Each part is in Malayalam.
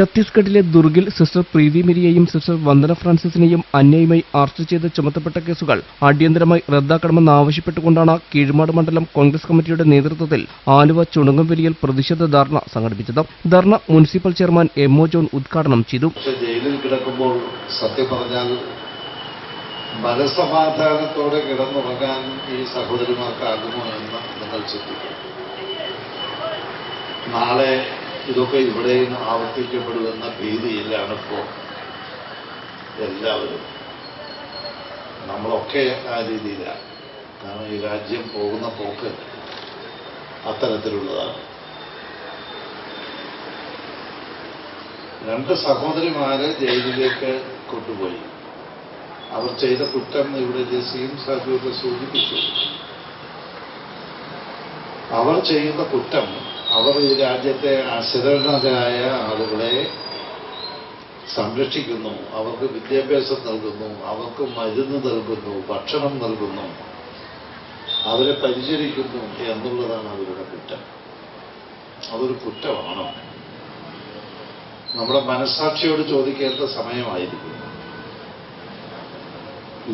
ഛത്തീസ്ഗഡിലെ ദുർഗിൽ സിസ്റ്റർ പ്രീതി മിരിയെയും സിസ്റ്റർ വന്ദന ഫ്രാൻസിസിനെയും അന്യായമായി അറസ്റ്റ് ചെയ്ത് ചുമത്തപ്പെട്ട കേസുകൾ അടിയന്തരമായി റദ്ദാക്കണമെന്ന് ആവശ്യപ്പെട്ടുകൊണ്ടാണ് കീഴ്മാട് മണ്ഡലം കോൺഗ്രസ് കമ്മിറ്റിയുടെ നേതൃത്വത്തിൽ ആലുവ ചുണുങ്ങംവലിയിൽ പ്രതിഷേധ ധർണ സംഘടിപ്പിച്ചത്. Dharna municipal chairman M O John ഉദ്ഘാടനം ചെയ്തു. മനസമാധാനത്തോടെ കിടന്നുറങ്ങാൻ ഈ സഹോദരിമാർക്കാകുമോ എന്ന് നിങ്ങൾ ചിന്തിക്കും. നാളെ ഇതൊക്കെ ഇവിടെയും ആവർത്തിക്കപ്പെടുമെന്ന ഭീതിയിലാണ് ഇപ്പോൾ എല്ലാവരും. നമ്മളൊക്കെ ആ രീതിയിലാണ്. കാരണം ഈ രാജ്യം പോകുന്ന പോക്ക് അത്തരത്തിലുള്ളതാണ്. രണ്ട് സഹോദരിമാരെ ജയിലിലേക്ക് കൊണ്ടുപോയി. അവർ ചെയ്ത കുറ്റം ഇവിടെ ജസീം സാഹിബ് സൂചിപ്പിച്ചു. അവർ ചെയ്യുന്ന കുറ്റം അവർ ഈ രാജ്യത്തെ അശരണരായ ആളുകളെ സംരക്ഷിക്കുന്നു. അവർക്ക് വിദ്യാഭ്യാസം നൽകുന്നു. അവർക്ക് മരുന്ന് നൽകുന്നു. ഭക്ഷണം നൽകുന്നു. അവരെ പരിചരിക്കുന്നു എന്നുള്ളതാണ് അവരുടെ കുറ്റം. അതൊരു കുറ്റമാണ്. നമ്മുടെ മനസാക്ഷിയോട് ചോദിക്കേണ്ട സമയമായിരിക്കും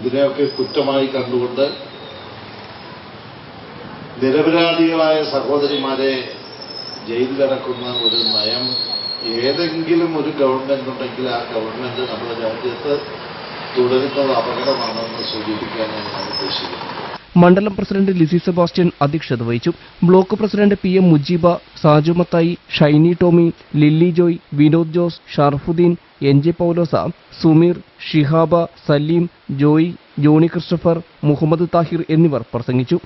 ഇതിനെയൊക്കെ കുറ്റമായി കണ്ടുകൊണ്ട് നിരപരാധികളായ സഹോദരിമാരെ ജയിലിലടക്കുന്ന ഒരു നയം ഏതെങ്കിലും ഒരു ഗവൺമെന്റ് ഉണ്ടെങ്കിൽ ആ ഗവൺമെന്റ് നമ്മുടെ രാജ്യത്ത് തുടരുന്നത് അപകടമാണെന്ന് സൂചിപ്പിക്കാനാണ് ഞാൻ ഉദ്ദേശിക്കുന്നത് മണ്ഡലം പ്രസിഡന്റ് ലിസി സെബാസ്റ്റ്യൻ അധ്യക്ഷത വഹിച്ചു. Block president P M Mujeeb Saju Mathai Shiny Tomy Lilly Joy Vinod Jose Sharafudheen N J Paulose Sumeer Shihab Saleem Joy Johny Christopher Muhammad Thahir എന്നിവർ പ്രസംഗിച്ചു.